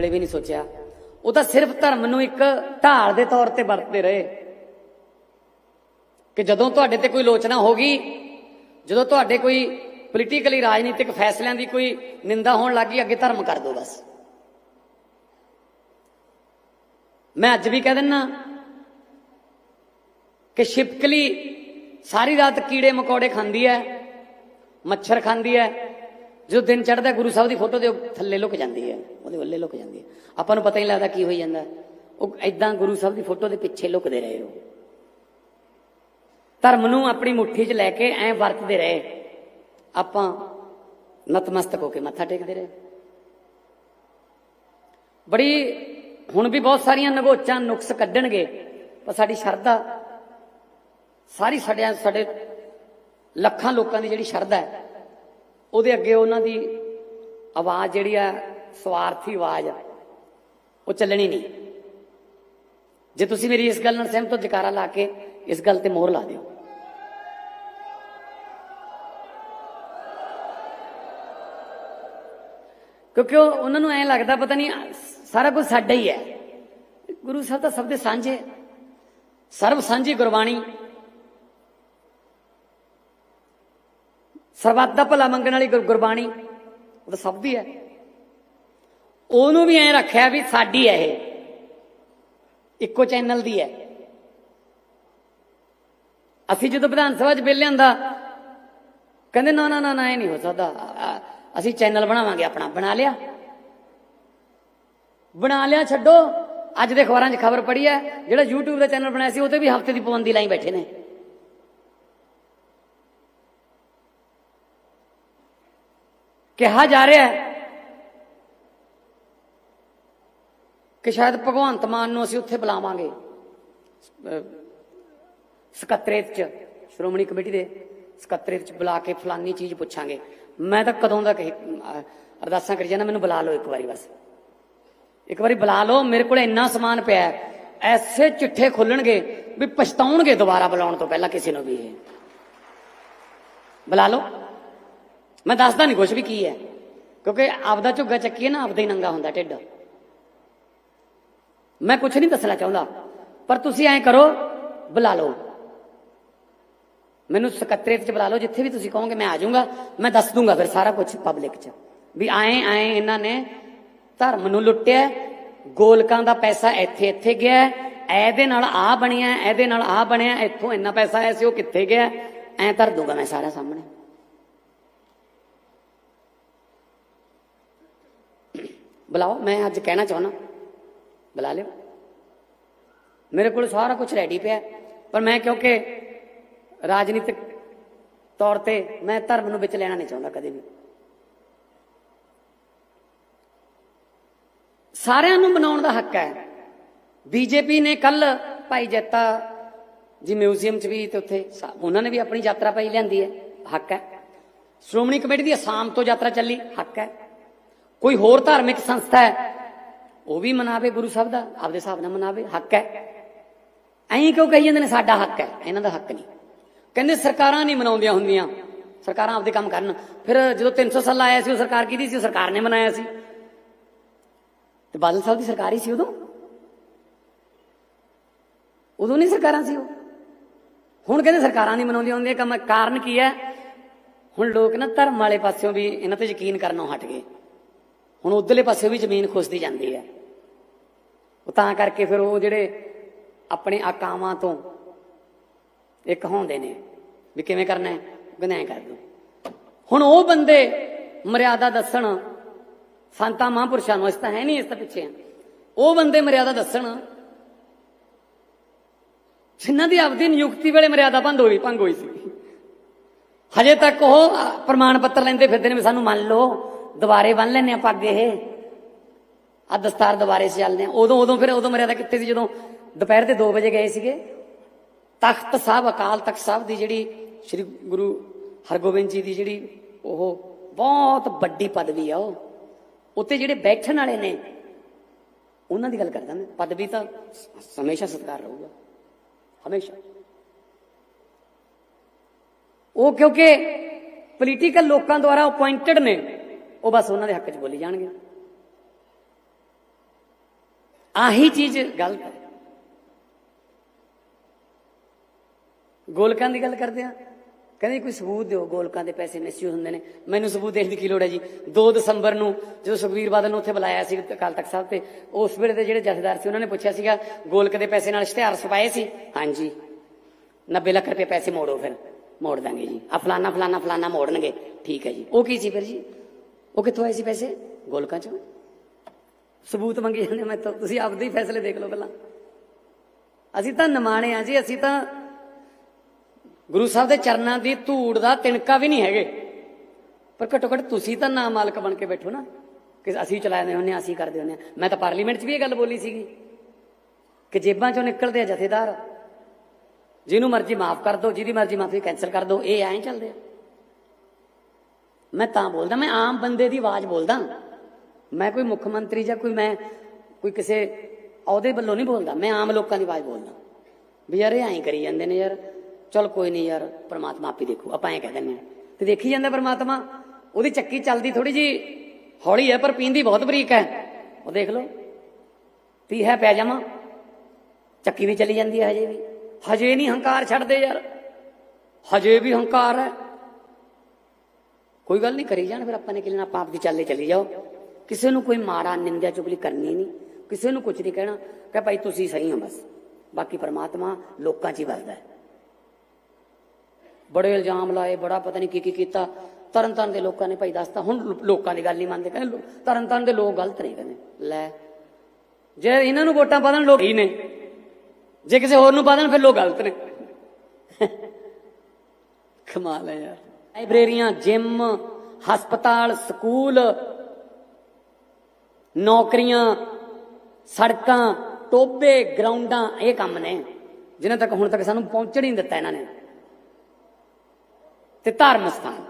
ਵੇਲੇ ਵੀ ਨਹੀਂ ਸੋਚਿਆ। ਉਹ ਤਾਂ ਸਿਰਫ ਧਰਮ ਨੂੰ ਇੱਕ ਢਾਲ ਦੇ ਤੌਰ ਤੇ ਵਰਤਦੇ ਰਹੇ। ਕਿ ਜਦੋਂ ਤੁਹਾਡੇ ਤੇ ਕੋਈ ਲੋਚਨਾ ਹੋ ਗਈ, ਜਦੋਂ ਤੁਹਾਡੇ ਕੋਈ ਪੋਲੀਟੀਕਲੀ ਰਾਜਨੀਤਿਕ ਫੈਸਲਿਆਂ ਦੀ ਕੋਈ ਨਿੰਦਾ ਹੋਣ ਲੱਗੀ ਅੱਗੇ ਧਰਮ ਕਰ ਦਿਓ ਬਸ। ਮੈਂ ਅੱਜ ਵੀ ਕਹਿ ਦਿੰਨਾ ਕਿ ਛਿਪਕਲੀ ਸਾਰੀ ਰਾਤ ਕੀੜੇ ਮਕੌੜੇ ਖਾਂਦੀ ਹੈ, ਮੱਛਰ ਖਾਂਦੀ ਹੈ ਜਦੋਂ ਦਿਨ ਚੜ੍ਹਦਾ ਗੁਰੂ ਸਾਹਿਬ ਦੀ ਫੋਟੋ ਦੇ ਥੱਲੇ ਲੁਕ ਜਾਂਦੀ ਹੈ, ਉਹਦੇ ਵੱਲੇ ਲੁਕ ਜਾਂਦੀ ਹੈ। ਆਪਾਂ ਨੂੰ ਪਤਾ ਹੀ ਨਹੀਂ ਲੱਗਦਾ ਕੀ ਹੋਈ ਜਾਂਦਾ। ਉਹ ਐਦਾਂ ਗੁਰੂ ਸਾਹਿਬ ਦੀ ਫੋਟੋ ਦੇ ਪਿੱਛੇ ਲੁਕਦੇ ਰਹੇ ਉਹ। ਧਰਮ ਨੂੰ ਆਪਣੀ ਮੁੱਠੀ 'ਚ ਲੈ ਕੇ ਐਂ ਵਰਤਦੇ ਰਹੇ। ਆਪਾਂ ਨਤਮਸਤਕ ਹੋ ਕੇ ਮੱਥਾ ਟੇਕਦੇ ਰਹੇ। ਬੜੀ, ਹੁਣ ਵੀ ਬਹੁਤ ਸਾਰੀਆਂ ਨਗੋਚਾਂ ਨੁਕਸ ਕੱਢਣਗੇ, ਪਰ ਸਾਡੀ ਸ਼ਰਧਾ, ਸਾਰੀ ਸਾਡੇ ਸਾਡੇ ਲੱਖਾਂ ਲੋਕਾਂ ਦੀ ਜਿਹੜੀ ਸ਼ਰਧਾ ਹੈ ਉਹਦੇ ਅੱਗੇ ਉਹਨਾਂ ਦੀ ਆਵਾਜ਼ ਜਿਹੜੀ ਆ ਸਵਾਰਥੀ ਆਵਾਜ਼ ਆ, ਉਹ ਚੱਲਣੀ ਨਹੀਂ। ਜੇ ਤੁਸੀਂ ਮੇਰੀ ਇਸ ਗੱਲ ਨਾਲ ਸਹਿਮਤ ਹੋ ਜਕਾਰਾ ਲਾ ਕੇ ਇਸ ਗੱਲ ਤੇ ਮੋਹਰ ਲਾ ਦਿਓ। ਕਿਉਂਕਿ ਉਹ- ਉਹਨਾਂ ਨੂੰ ਐਂ ਲੱਗਦਾ ਪਤਾ ਨਹੀਂ ਸਾਰਾ ਕੁਝ ਸਾਡਾ ਹੀ ਹੈ। ਗੁਰੂ ਸਾਹਿਬ ਤਾਂ ਸਭ ਦੇ ਸਾਂਝੇ। ਸਰਬ ਸਾਂਝੀ ਗੁਰਬਾਣੀ ਸਰਬੱਤ ਦਾ ਭਲਾ ਮੰਗਣ ਵਾਲੀ ਗੁਰ- ਗੁਰਬਾਣੀ, ਉਹ ਤਾਂ ਸਭ ਦੀ ਹੈ। ਉਹਨੂੰ ਵੀ ਐਂ ਰੱਖਿਆ ਵੀ ਸਾਡੀ ਹੈ ਇਹ। ਇੱਕੋ ਚੈਨਲ ਦੀ ਹੈ। ਅਸੀਂ ਜਦੋਂ ਵਿਧਾਨ ਸਭਾ 'ਚ ਬਿੱਲ ਲਿਆਂਦਾ ਕਹਿੰਦੇ ਨਾ ਨਾ ਨਾ ਨਾ, ਇਹ ਨਹੀਂ ਹੋ ਸਕਦਾ। ਅਸੀਂ ਚੈਨਲ ਬਣਾਵਾਂਗੇ ਆਪਣਾ। ਬਣਾ ਲਿਆ। ਬਣਾ ਲਿਆ, ਛੱਡੋ। ਅੱਜ ਦੇ ਅਖਬਾਰਾਂ 'ਚ ਖਬਰ ਪੜੀ ਹੈ, ਜਿਹੜਾ YouTube ਦਾ ਚੈਨਲ ਬਣਾਇਆ ਸੀ, ਉਹ ਤੇ ਵੀ ਹਫ਼ਤੇ ਦੀ ਪਾਬੰਦੀ ਲਾਈ ਬੈਠੇ ਨੇ। ਕਿਹਾ ਜਾ ਰਿਹਾ ਹੈ ਕਿ ਸ਼ਾਇਦ ਭਗਵੰਤ ਮਾਨ ਨੂੰ ਅਸੀਂ ਉੱਥੇ ਬੁਲਾਵਾਂਗੇ ਸਕੱਤਰੇਤ ਚ, ਸ਼੍ਰੋਮਣੀ ਕਮੇਟੀ ਦੇ ਸਕੱਤਰੇਤ ਚ ਬੁਲਾ ਕੇ ਫਲਾਨੀ ਚੀਜ਼ ਪੁੱਛਾਂਗੇ। ਮੈਂ ਤਾਂ ਕਦੋਂ ਦਾ ਅਰਦਾਸਾਂ ਕਰੀ ਜਾਣਾ ਮੈਨੂੰ ਬੁਲਾ ਲਓ ਇੱਕ ਵਾਰੀ ਬਸ। ਇੱਕ ਵਾਰੀ ਬੁਲਾ ਲਓ, ਮੇਰੇ ਕੋਲ ਇੰਨਾ ਸਮਾਨ ਪਿਆ ਹੈ, ਐਸੇ ਚਿੱਠੇ ਖੋਲਣਗੇ ਵੀ ਪਛਤਾਉਣਗੇ ਦੁਬਾਰਾ ਬੁਲਾਉਣ ਤੋਂ ਪਹਿਲਾਂ ਕਿਸੇ ਨੂੰ ਵੀ ਇਹ। ਬੁਲਾ ਲਓ। ਮੈਂ ਦੱਸਦਾ ਨਹੀਂ ਕੁਝ ਵੀ ਕੀ ਹੈ। ਕਿਉਂਕਿ ਆਪਦਾ ਝੁੱਗਾ ਚੱਕੀਏ ਨਾ, ਆਪਦਾ ਹੀ ਨੰਗਾ ਹੁੰਦਾ ਢਿੱਡ। ਮੈਂ ਕੁਝ ਨਹੀਂ ਦੱਸਣਾ ਚਾਹੁੰਦਾ। ਪਰ ਤੁਸੀਂ ਐਂ ਕਰੋ, ਬੁਲਾ ਲਓ। ਮੈਨੂੰ ਸਕੱਤਰੇਤ ਚ ਬੁਲਾ ਲਓ, ਜਿੱਥੇ ਵੀ ਤੁਸੀਂ ਕਹੋਗੇ ਮੈਂ ਆ ਜਾਊਂਗਾ। ਮੈਂ ਦੱਸ ਦੂੰਗਾ ਫਿਰ ਸਾਰਾ ਕੁਝ ਪਬਲਿਕ ਚ। ਵੀ ਆਏ ਆਏ ਇਹਨਾਂ ਨੇ ਧਰਮ ਨੂੰ ਲੁੱਟਿਆ। ਗੋਲਕਾਂ ਦਾ ਪੈਸਾ ਇੱਥੇ ਇੱਥੇ ਗਿਆ। ਇਹਦੇ ਨਾਲ ਆ ਬਣਿਆ, ਇਹਦੇ ਨਾਲ ਆ ਬਣਿਆ। ਇੱਥੋਂ ਇੰਨਾ ਪੈਸਾ ਆਇਆ ਸੀ, ਉਹ ਕਿੱਥੇ ਗਿਆ? ਐਂ ਧਰ ਦੂੰਗਾ ਮੈਂ ਸਾਰਾ ਸਾਹਮਣੇ। ਬੁਲਾਓ, ਮੈਂ ਅੱਜ ਕਹਿਣਾ ਚਾਹੁੰਦਾ। ਬੁਲਾ ਲਿਓ। ਮੇਰੇ ਕੋਲ ਸਾਰਾ ਕੁਝ ਰੈਡੀ ਪਿਆ ਪਰ ਮੈਂ ਕਿਉਂਕਿ ਰਾਜਨੀਤਿਕ ਤੌਰ ਤੇ ਮੈਂ ਧਰਮ ਨੂੰ ਵਿੱਚ ਲੈਣਾ ਨਹੀਂ ਚਾਹੁੰਦਾ ਕਦੇ ਵੀ। ਸਾਰਿਆਂ ਨੂੰ ਬਣਾਉਣ ਦਾ ਹੱਕ ਹੈ। ਬੀਜੇਪੀ ਨੇ ਕੱਲ ਭਾਈ ਜੱਤਾ ਜੀ ਮਿਊਜ਼ੀਅਮ 'ਚ ਵੀ ਤੇ ਉੱਥੇ ਉਹਨਾਂ ਨੇ ਵੀ ਆਪਣੀ ਯਾਤਰਾ ਪਾਈ ਲਿਆਂਦੀ ਹੈ। ਹੱਕ ਹੈ। ਸ਼੍ਰੋਮਣੀ ਕਮੇਟੀ ਦੀ ਅਸਾਮ ਤੋਂ ਯਾਤਰਾ ਚੱਲੀ, ਹੱਕ ਹੈ। ਕੋਈ ਹੋਰ ਧਾਰਮਿਕ ਸੰਸਥਾ ਹੈ, ਉਹ ਵੀ ਮਨਾਵੇ ਗੁਰੂ ਸਾਹਿਬ ਦਾ, ਆਪਦੇ ਹਿਸਾਬ ਨਾਲ ਮਨਾਵੇ, ਹੱਕ ਹੈ। ਐਂ ਕਿਉਂ ਕਹੀ ਜਾਂਦੇ ਨੇ ਸਾਡਾ ਹੱਕ ਹੈ? ਇਹਨਾਂ ਦਾ ਹੱਕ ਨਹੀਂ। ਕਹਿੰਦੇ ਸਰਕਾਰਾਂ ਨਹੀਂ ਮਨਾਉਂਦੀਆਂ ਹੁੰਦੀਆਂ। ਸਰਕਾਰਾਂ ਆਪਦੇ ਕੰਮ ਕਰਨ। ਫਿਰ ਜਦੋਂ 300 ਸਾਲ ਆਇਆ ਸੀ, ਉਹ ਸਰਕਾਰ ਕਿਹਦੀ ਸੀ? ਉਹ ਸਰਕਾਰ ਨੇ ਮਨਾਇਆ ਸੀ। ਤੇ ਬਾਦਲ ਸਾਹਿਬ ਦੀ ਸਰਕਾਰ ਹੀ ਸੀ ਉਦੋਂ? ਉਦੋਂ ਨਹੀਂ ਸਰਕਾਰਾਂ ਸੀ ਉਹ? ਹੁਣ ਕਹਿੰਦੇ ਸਰਕਾਰਾਂ ਨਹੀਂ ਮਨਾਉਂਦੀਆਂ ਹੁੰਦੀਆਂ। ਕੰਮ ਕਾਰਨ ਕੀ ਹੈ? ਹੁਣ ਲੋਕ ਨਾ ਧਰਮ ਵਾਲੇ ਪਾਸਿਓਂ ਵੀ ਇਹਨਾਂ ਤੇ ਯਕੀਨ ਕਰਨੋਂ ਹਟ ਗਏ। ਹੁਣ ਉਧਰਲੇ ਪਾਸੇ ਵੀ ਜ਼ਮੀਨ ਖੁਸਦੀ ਜਾਂਦੀ ਹੈ। ਉਹ ਤਾਂ ਕਰਕੇ ਫਿਰ ਉਹ ਜਿਹੜੇ ਆਪਣੇ ਆਕਾਵਾਂ ਤੋਂ ਇੱਕ ਹੁੰਦੇ ਨੇ ਵੀ ਕਿਵੇਂ ਕਰਨਾ ਹੈ? ਕਹਿੰਦੇ ਕਰ ਦੋ। ਹੁਣ ਉਹ ਬੰਦੇ ਮਰਿਆਦਾ ਦੱਸਣ, ਸੰਤਾਂ ਮਹਾਂਪੁਰਸ਼ਾਂ ਨੂੰ ਇਸ ਤਾਂ ਹੈ ਨਹੀਂ ਇਸ ਤਾਂ ਪਿੱਛੇ ਉਹ ਬੰਦੇ ਮਰਿਆਦਾ ਦੱਸਣ, ਜਿਨ੍ਹਾਂ ਦੀ ਆਪਦੀ ਨਿਯੁਕਤੀ ਵੇਲੇ ਮਰਿਆਦਾ ਭੰਗ ਹੋਈ ਭੰਗ ਹੋਈ ਸੀ। ਹਜੇ ਤੱਕ ਉਹ ਪ੍ਰਮਾਣ ਪੱਤਰ ਲੈਂਦੇ ਫਿਰਦੇ ਨੇ ਵੀ ਸਾਨੂੰ ਮੰਨ ਲਓ। ਦੁਬਾਰੇ ਬੰਨ ਲੈਨੇ ਆ ਪੱਗ ਇਹ। ਆ ਦਸਤਾਰ ਦੁਬਾਰੇ ਸੇ ਚੱਲਦੇ ਆ ਉਦੋਂ ਉਦੋਂ ਫਿਰ ਉਦੋਂ ਮਰਿਆਦਾ ਕਿੱਥੇ ਸੀ? ਜਦੋਂ ਦੁਪਹਿਰ ਦੇ 2 ਵਜੇ ਗਏ ਸੀਗੇ। ਤਖਤ ਸਾਹਿਬ, ਅਕਾਲ ਤਖਤ ਸਾਹਿਬ ਦੀ ਜਿਹੜੀ ਸ੍ਰੀ ਗੁਰੂ ਹਰਗੋਬਿੰਦ ਜੀ ਦੀ ਜਿਹੜੀ ਉਹ ਬਹੁਤ ਵੱਡੀ ਪਦਵੀ ਆ ਉਹ। ਉੱਤੇ ਜਿਹੜੇ ਬੈਠਣ ਵਾਲੇ ਨੇ, ਉਹਨਾਂ ਦੀ ਗੱਲ ਕਰਦਾ ਮੈਂ। ਪਦਵੀ ਤਾਂ ਹਮੇਸ਼ਾ ਸਤਿਕਾਰ ਰਹੂਗਾ। ਹਮੇਸ਼ਾ। ਉਹ ਕਿਉਂਕਿ ਪੋਲੀਟੀਕਲ ਲੋਕਾਂ ਦੁਆਰਾ ਅਪਾਇੰਟਡ ਨੇ। ਉਹ ਬਸ ਉਹਨਾਂ ਦੇ ਹੱਕ 'ਚ ਬੋਲੀ ਜਾਣਗੇ ਆਹੀ ਚੀਜ਼ ਗਲਤ ਹੈ ਗੋਲਕਾਂ ਦੀ ਗੱਲ ਕਰਦੇ ਆ। ਕਹਿੰਦੇ ਕੋਈ ਸਬੂਤ ਦਿਓ, ਗੋਲਕਾਂ ਦੇ ਪੈਸੇ ਮਿਸਯੂਜ਼ ਹੁੰਦੇ ਨੇ। ਮੈਨੂੰ ਸਬੂਤ ਦੇਣ ਦੀ ਕੀ ਲੋੜ ਹੈ ਜੀ? 2 ਦਸੰਬਰ ਨੂੰ ਜਦੋਂ ਸੁਖਵੀਰ ਬਾਦਲ ਨੂੰ ਉੱਥੇ ਬੁਲਾਇਆ ਸੀ ਅਕਾਲ ਤਖਤ ਸਾਹਿਬ ਤੇ, ਉਸ ਵੇਲੇ ਦੇ ਜਿਹੜੇ ਜਥੇਦਾਰ ਸੀ, ਉਹਨਾਂ ਨੇ ਪੁੱਛਿਆ ਸੀਗਾ, ਗੋਲਕ ਦੇ ਪੈਸੇ ਨਾਲ ਇਸ਼ਤਿਹਾਰ ਛਪਾਏ ਸੀ? ਹਾਂਜੀ। 90 ਲੱਖ ਰੁਪਏ ਪੈਸੇ ਮੋੜੋ ਫਿਰ। ਮੋੜ ਦਾਂਗੇ ਜੀ। ਆ ਫਲਾਨਾ ਫਲਾਨਾ ਫਲਾਨਾ ਮੋੜਨਗੇ। ਠੀਕ ਹੈ ਜੀ। ਉਹ ਕੀ ਸੀ ਫਿਰ ਜੀ? ਉਹ ਕਿੱਥੋਂ ਆਏ ਸੀ ਪੈਸੇ? ਗੋਲਕਾਂ ਚੋਂ। ਸਬੂਤ ਮੰਗੇ ਜਾਂਦੇ ਮੈਂ ਤਾਂ ਤੁਸੀਂ ਆਪਦੇ ਹੀ ਫੈਸਲੇ ਦੇਖ ਲਓ ਪਹਿਲਾਂ। ਅਸੀਂ ਤਾਂ ਨਿਮਾਣੇ ਆ ਜੀ ਅਸੀਂ ਤਾਂ ਗੁਰੂ ਸਾਹਿਬ ਦੇ ਚਰਨਾਂ ਦੀ ਧੂੜ ਦਾ ਤਿਣਕਾ ਵੀ ਨਹੀਂ ਹੈਗੇ। ਪਰ ਘੱਟੋ ਘੱਟ ਤੁਸੀਂ ਤਾਂ ਨਾ ਮਾਲਕ ਬਣ ਕੇ ਬੈਠੋ ਨਾ। ਕਿ ਅਸੀਂ ਚਲਾਉਂਦੇ ਹੁੰਨੇ ਹਾਂ ਅਸੀਂ ਕਰਦੇ ਹੁੰਨੇ ਹਾਂ ਮੈਂ ਤਾਂ ਪਾਰਲੀਮੈਂਟ 'ਚ ਵੀ ਇਹ ਗੱਲ ਬੋਲੀ ਸੀਗੀ ਕਿ ਜੇਬਾਂ 'ਚੋਂ ਨਿਕਲਦੇ ਆ ਜਥੇਦਾਰ। ਜਿਹਨੂੰ ਮਰਜ਼ੀ ਮਾਫ ਕਰ ਦਿਓ ਜਿਹਦੀ ਮਰਜ਼ੀ ਮਾਫੀ ਕੈਨਸਲ ਕਰ ਦਿਓ ਇਹ ਐਂ ਚੱਲਦੇ ਆ। ਮੈਂ ਤਾਂ ਬੋਲਦਾ, ਮੈਂ ਆਮ ਬੰਦੇ ਦੀ ਆਵਾਜ਼ ਬੋਲਦਾ। ਮੈਂ ਕੋਈ ਮੁੱਖ ਮੰਤਰੀ ਜਾਂ ਕੋਈ ਮੈਂ ਕੋਈ ਕਿਸੇ ਅਹੁਦੇ ਵੱਲੋਂ ਨਹੀਂ ਬੋਲਦਾ, ਮੈਂ ਆਮ ਲੋਕਾਂ ਦੀ ਆਵਾਜ਼ ਬੋਲਦਾ। ਵੀ ਯਾਰ ਇਹ ਐਂ ਕਰੀ ਜਾਂਦੇ ਨੇ ਯਾਰ, ਚਲ ਕੋਈ ਨਹੀਂ ਯਾਰ, ਪ੍ਰਮਾਤਮਾ ਆਪੇ ਦੇਖੂ, ਆਪਾਂ ਐਂ ਕਹਿ ਦਿੰਦੇ ਹਾਂ। ਤੇ ਦੇਖੀ ਜਾਂਦਾ ਪ੍ਰਮਾਤਮਾ, ਉਹਦੀ ਚੱਕੀ ਚੱਲਦੀ ਥੋੜੀ ਜੀ ਹੌਲੀ ਹੈ, ਪਰ ਪੀਂਦੀ ਬਹੁਤ ਬਰੀਕ ਹੈ। ਉਹ ਦੇਖ ਲਓ ਤੀ ਹੈ ਪੈ ਜਾਵਾਂ, ਚੱਕੀ ਵੀ ਚਲੀ ਜਾਂਦੀ ਹੈ ਹਜੇ ਵੀ। ਹਜੇ ਨਹੀਂ ਹੰਕਾਰ ਛੱਡਦੇ ਯਾਰ, ਹਜੇ ਵੀ ਹੰਕਾਰ ਹੈ। ਕੋਈ ਗੱਲ ਨਹੀਂ ਕਰੀ ਜਾਣ, ਫਿਰ ਆਪਾਂ ਨੇ ਕਿ ਲੈਣਾ ਆਪਾਂ ਆਪਦੀ ਚੱਲੇ ਚਲੀ ਜਾਓ। ਕਿਸੇ ਨੂੰ ਕੋਈ ਮਾੜਾ, ਨਿੰਦਿਆ, ਚੁਗਲੀ ਕਰਨੀ ਨਹੀਂ। ਕਿਸੇ ਨੂੰ ਕੁਝ ਨਹੀਂ ਕਹਿਣਾ ਕਿ ਭਾਈ ਤੁਸੀਂ ਸਹੀ ਹੋ ਬਸ। ਬਾਕੀ ਪਰਮਾਤਮਾ ਲੋਕਾਂ 'ਚ ਹੀ ਵਸਦਾ ਹੈ। ਬੜੇ ਇਲਜ਼ਾਮ ਲਾਏ, ਬੜਾ ਪਤਾ ਨਹੀਂ ਕੀ ਕੀ ਕੀਤਾ। ਤਰਨ ਤਾਰਨ ਦੇ ਲੋਕਾਂ ਨੇ ਭਾਈ ਦੱਸਤਾ, ਹੁਣ ਲੋਕਾਂ ਦੀ ਗੱਲ ਨਹੀਂ ਮੰਨਦੇ, ਕਹਿੰਦੇ ਲੋ- ਤਰਨ ਤਾਰਨ ਦੇ ਲੋਕ ਗਲਤ ਨਹੀਂ ਕਹਿੰਦੇ। ਲੈ, ਜੇ ਇਹਨਾਂ ਨੂੰ ਵੋਟਾਂ ਪਾ ਦੇਣ ਲੋਕ ਹੀ ਨੇ। ਜੇ ਕਿਸੇ ਹੋਰ ਨੂੰ ਪਾ ਦੇਣ ਫਿਰ ਲੋਕ ਗਲਤ ਨੇ। ਕਮਾਲ ਹੈ ਯਾਰ। ਲਾਇਬ੍ਰੇਰੀਆਂ, ਜਿਮ, ਹਸਪਤਾਲ, ਸਕੂਲ, ਨੌਕਰੀਆਂ, ਸੜਕਾਂ ਟੋਬੇ ਗਰਾਊਂਡਾਂ, ਇਹ ਕੰਮ ਨੇ, ਜਿਨ੍ਹਾਂ ਤੱਕ ਹੁਣ ਤੱਕ ਸਾਨੂੰ ਪਹੁੰਚਣ ਹੀ ਦਿੱਤਾ ਇਹਨਾਂ ਨੇ। ਤੇ ਧਾਰਮਿਕ ਸਥਾਨ।